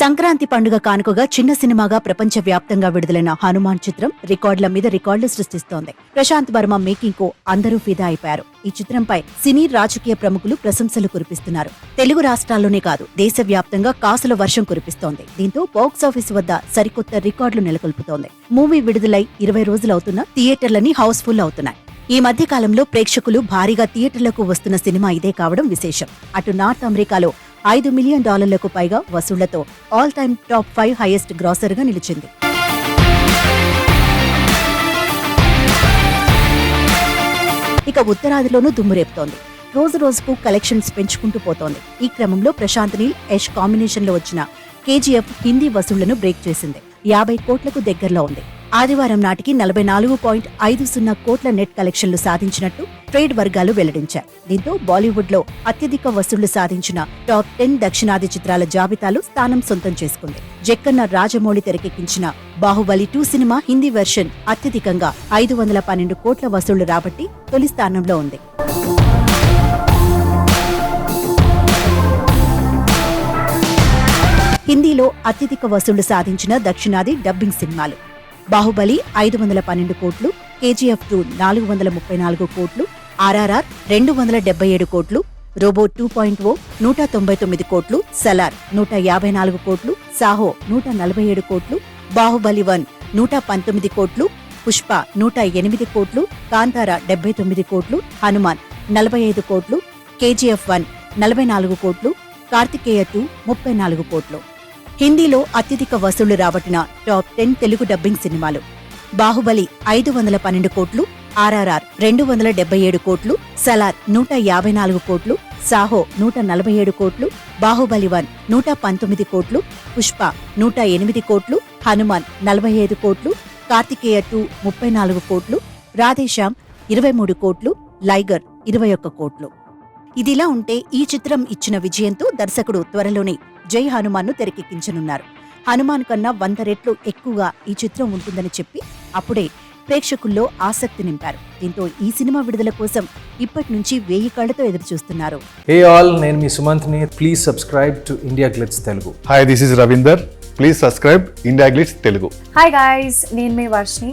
సంక్రాంతి పండుగ కానుకగా చిన్న సినిమాగా ప్రపంచ వ్యాప్తంగా విడుదలైన హనుమాన్ చిత్రం రికార్డుల మీద రికార్డులు సృష్టిస్తోంది. ప్రశాంత్ వర్మ మేకింగ్కు అందరూ ఫిదా అయిపోయారు. ఈ చిత్రంపై సినీ రాజకీయ ప్రముఖులు ప్రశంసలు కురిపిస్తున్నారు. తెలుగు రాష్ట్రాల్లోనే కాదు దేశవ్యాప్తంగా కాసుల వర్షం కురిపిస్తోంది. దీంతో బాక్సాఫీస్ వద్ద సరికొత్త రికార్డులు నెలకొల్పుతోంది. మూవీ విడుదలై ఇరవై రోజులవుతున్నా థియేటర్లన్నీ హౌస్ఫుల్ అవుతున్నాయి. ఈ మధ్య కాలంలో ప్రేక్షకులు భారీగా థియేటర్లకు వస్తున్న సినిమా ఇదే కావడం విశేషం. అటు నార్త్ అమెరికాలో ఐదు మిలియన్ డాలర్లకు పైగా వసూళ్ళతో all time top five highest గ్రాసర్గా నిలిచింది. ఇక ఉత్తరాదిలోనూ దుమ్మురేపుతోంది రోజు రోజుకు కలెక్షన్స్ పెంచుకుంటూ పోతోంది. ఈ క్రమంలో ప్రశాంత్ నీల్ యష్ కాంబినేషన్లో వచ్చిన కేజీఎఫ్ హిందీ వసూళ్ళను బ్రేక్ చేసింది. యాభై కోట్లకు దగ్గరలో ఉంది. ఆదివారం నాటికి నలభై నాలుగు పాయింట్ ఐదు సున్నా కోట్ల నెట్ కలెక్షన్లు సాధించినట్టు ట్రేడ్ వర్గాలు వెల్లడించాయి. దీంతో బాలీవుడ్లో అత్యధిక వసూళ్ళు సాధించిన టాప్ టెన్ దక్షిణాది చిత్రాల జాబితాలో స్థానం సొంతం చేసుకుంది. జక్కన్న రాజమౌళి తెరకెక్కించిన Baahubali two cinema Hindi version అత్యధికంగా ఐదు వందల పన్నెండు కోట్ల వసూళ్ళు రాబట్టి తొలి స్థానంలో ఉంది. హిందీలో అత్యధిక వసూళ్ళు సాధించిన దక్షిణాది డబ్బింగ్ సినిమాలు బాహుబలి ఐదు వందల పన్నెండు కోట్లు కేజీఎఫ్ టూ నాలుగు వందల ముప్పై నాలుగు కోట్లు ఆర్ఆర్ఆర్ రెండు వందల డెబ్బై ఏడు కోట్లు రోబో టూ పాయింట్ ఓ నూట తొంభై తొమ్మిది కోట్లు సలార్ నూట యాభై నాలుగు కోట్లు సాహో నూట నలభై ఏడు కోట్లు బాహుబలి వన్ నూట పంతొమ్మిది కోట్లు పుష్ప నూట ఎనిమిది కోట్లు కాంతార డెబ్బై తొమ్మిది కోట్లు హనుమాన్ నలభై ఐదు కోట్లు కేజీఎఫ్ వన్ నలభై నాలుగు కోట్లు కార్తికేయ టూ ముప్పై నాలుగు కోట్లు. హిందీలో అత్యధిక వసూళ్ళు రాబట్టిన టాప్ టెన్ తెలుగు డబ్బింగ్ సినిమాలు. బాహుబలి ఐదు వందల పన్నెండు కోట్లు ఆర్ఆర్ఆర్ రెండు వందల డెబ్బై ఏడు కోట్లు సలార్ నూట యాభై నాలుగు కోట్లు సాహో నూట నలభై ఏడు కోట్లు బాహుబలి వన్ నూట పంతొమ్మిది కోట్లు పుష్ప నూట ఎనిమిది కోట్లు హనుమాన్ నలభై ఐదు కోట్లు కార్తికేయ టూ ముప్పై నాలుగు కోట్లు రాధేశ్యామ్ ఇరవై మూడు కోట్లు లైగర్ ఇరవై ఒక్క కోట్లు. ఇదిలా ఉంటే ఈ చిత్రం ఇచ్చిన విజయంతో దర్శకుడు త్వరలోనే జై హనుమాన్ను తెరకెక్కించనున్నారు. హనుమాన్ కన్నా వంద రెట్లు ఎక్కువగా ఈ చిత్రం ఉంటుందని చెప్పి అప్పుడే ప్రేక్షకుల్లో ఆసక్తి నింపారు. దీంతో ఈ సినిమా విడుదల కోసం ఇప్పటి నుంచి వేయి కళ్ళతో ఎదురుచూస్తున్నారు. హే ఆల్ నేను మీ సుమంత్ని. Please subscribe to India Glitz Telugu hi this is Ravinder please subscribe India Glitz Telugu hi guys నేను మీ Varshini